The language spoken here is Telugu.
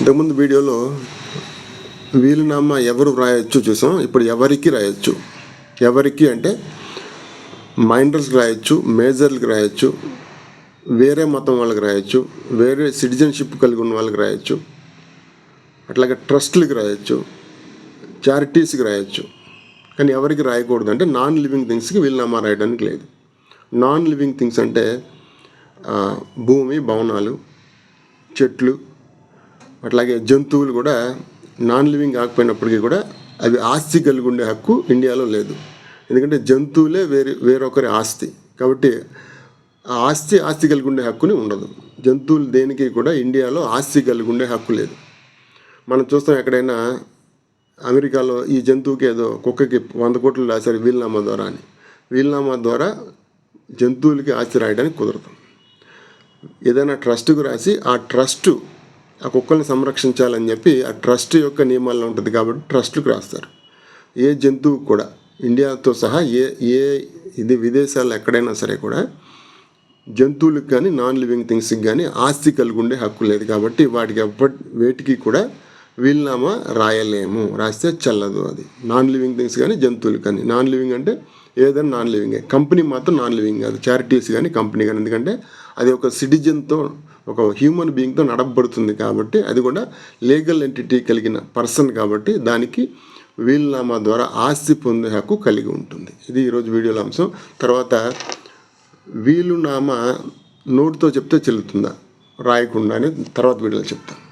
ఇంతకుముందు వీడియోలో వీలునామా ఎవరు రాయొచ్చు చూసాం. ఇప్పుడు ఎవరికి రాయొచ్చు? ఎవరికి అంటే మైండర్స్కి రాయొచ్చు మేజర్లకు రాయొచ్చు వేరే మతం వాళ్ళకి రాయొచ్చు వేరే సిటిజన్షిప్ కలిగి ఉన్న వాళ్ళకి రాయొచ్చు అట్లాగే ట్రస్ట్లకి రాయొచ్చు చారిటీస్కి రాయొచ్చు. కానీ ఎవరికి రాయకూడదు అంటే నాన్ లివింగ్ థింగ్స్కి వీలునామా రాయడానికి లేదు. నాన్ లివింగ్ థింగ్స్ అంటే భూమి భవనాలు చెట్లు అట్లాగే జంతువులు కూడా నాన్ లివింగ్ కాకపోయినప్పటికీ కూడా అవి ఆస్తి కలిగి ఉండే హక్కు ఇండియాలో లేదు. ఎందుకంటే జంతువులే వేరే వేరొకరి ఆస్తి. కాబట్టి ఆ ఆస్తి ఆస్తి కలిగి ఉండే హక్కుని ఉండదు. జంతువులు దేనికి కూడా ఇండియాలో ఆస్తి కలిగి ఉండే హక్కు లేదు. మనం చూస్తాం ఎక్కడైనా అమెరికాలో ఈ జంతువుకి ఏదో కుక్కకి వంద కోట్లు రాశారు వీలునామా ద్వారా అని. వీలునామా ద్వారా జంతువులకి ఆస్తి రాయడానికి కుదరదు. ఏదైనా ట్రస్ట్కు రాసి ఆ ట్రస్ట్ ఆ కుక్కల్ని సంరక్షించాలని చెప్పి ఆ ట్రస్ట్ యొక్క నియమాల్లో ఉంటుంది కాబట్టి ట్రస్ట్కు రాస్తారు. ఏ జంతువు కూడా ఇండియాతో సహా ఏ ఏ ఇది విదేశాల్లో ఎక్కడైనా సరే కూడా జంతువులకు కానీ నాన్ లివింగ్ థింగ్స్కి కానీ ఆస్తి కలిగి ఉండే హక్కు లేదు కాబట్టి వాటికి ఎప్పటి వేటికి కూడా వీలునామా రాయలేము. రాస్తే చల్లదు అది. నాన్ లివింగ్ థింగ్స్ కానీ జంతువులు కానీ. నాన్ లివింగ్ అంటే ఏదైనా నాన్ లివింగే కంపెనీ మాత్రం నాన్ లివింగ్ కాదు. చారిటీస్ కానీ కంపెనీ కానీ. ఎందుకంటే అది ఒక సిటిజన్తో ఒక హ్యూమన్ బీయింగ్తో నడపబడుతుంది కాబట్టి అది కూడా లీగల్ ఎంటిటీ కలిగిన పర్సన్ కాబట్టి దానికి వీలునామా ద్వారా ఆస్తి పొందే హక్కు కలిగి ఉంటుంది. ఇది ఈరోజు వీడియోలో అంశం. తర్వాత వీలునామా నోటితో చెప్తే చెల్లుతుందా? రాయకుండా అని తర్వాత వీడియోలో చెప్తాను.